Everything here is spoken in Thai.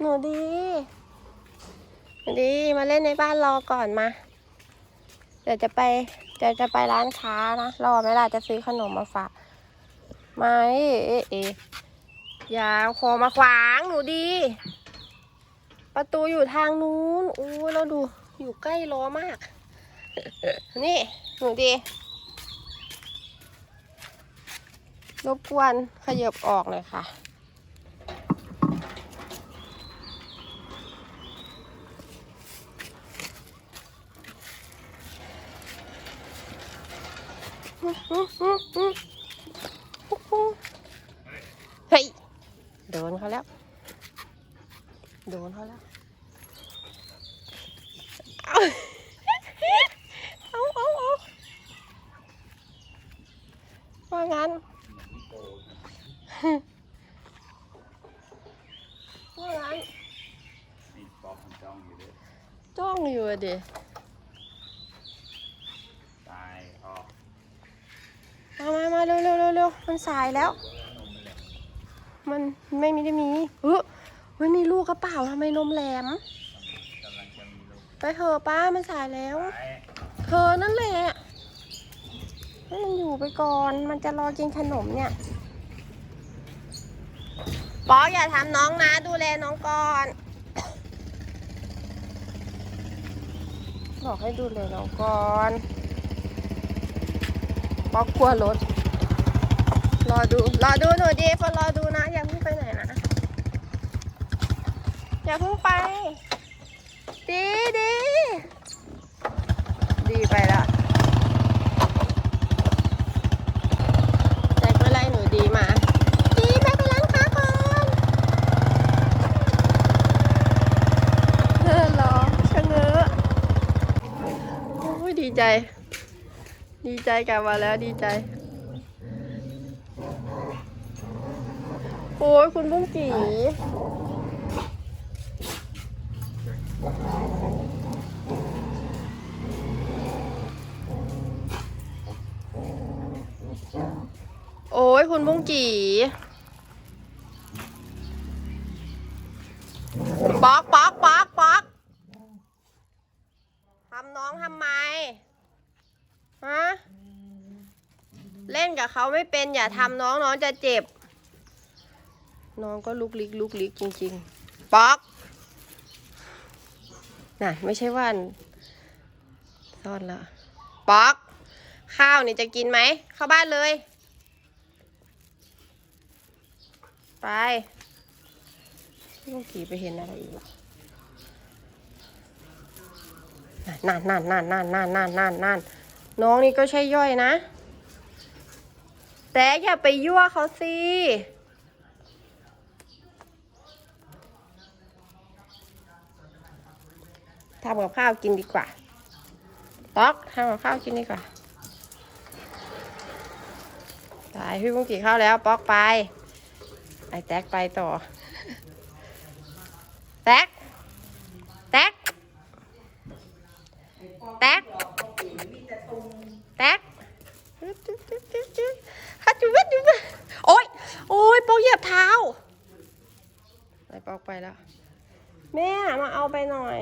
หนูดี หนูดีมาเล่นในบ้านรอก่อนมา เดี๋ยวจะไปเดี๋ยวจะไปร้านค้านะ รอไหมล่ะจะซื้อขนมมาฝากไม่เอ๊ะเอ๊ะอย่าเอาคอมาขวางหนูดี ประตูอยู่ทางนู้นอู้เราดูอยู่ใกล้ล้อมาก นี่หนูดีรบกวนขยับออกหน่อยค่ะ เฮ้ย โดนเขาแล้ว โดนเขาแล้ว เอาเอาเอาเอาว่างั้นว่างั้นนี่ป๊อกมันจ้องอยู่ด้วย จ้องอยู่อะดิ ตายออก มามามาเร็วเร็วเร็วเร็วมันสายแล้ว มันไม่มีได้มีเออมันมีลูกกระเป๋าทำไมนมแหลม ไปเถอะป้ามันสายแล้ว เธอนั่นแหละให้มันอยู่ไปก่อน มันจะรอกินขนมเนี่ยป๊อกอย่าทำน้องนะ ดูแลน้องก่อน บอกให้ดูแลน้องก่อน ป๊อกกลัวรถ รอดู รอดูหนูดีฟนรอดูนะ อย่าเพิ่งไปไหนนะ อย่าเพิ่งไป ดีดี ดีไปละแจ็คไปไล่หนูดีมา ดีแม่ไปล้างขาก่อนเออรอชะเง้อโอ้ยดีใจ ดีใจกลับมาแล้วดีใจ โอ้ยคุณบุ้งกีโอ้ยคุณบุ้งกีป๊อกป๊อกป๊อกป๊อกทำน้องทำไม ฮะ เล่นกับเขาไม่เป็นอย่าทำน้องน้องจะเจ็บ น้องก็ลุกลิกลุกลิกจริง ๆ ป๊อกน่ะไม่ใช่ว่าซ่อนล้วป๊อก ข้าวนี่จะกินไหม เข้าบ้านเลย ไปลูกขี่ไปเห็นอะไรอีกนั่นนั่นนั่นนั่นนั่นนั่นนั่น น้องนี่ก็ใช่ย่อยนะ แต่อย่าไปยั่วเขาสิทำกับข้าวกินดีกว่าป๊อกทำกับข้าวกินดีกว่าไปพี่บุ้งกี่ข้าวแล้ว ป๊อกไป ไอ้แท็กไปต่อแท็ก ไอปอกไปแล้ว แม่มาเอาไปหน่อย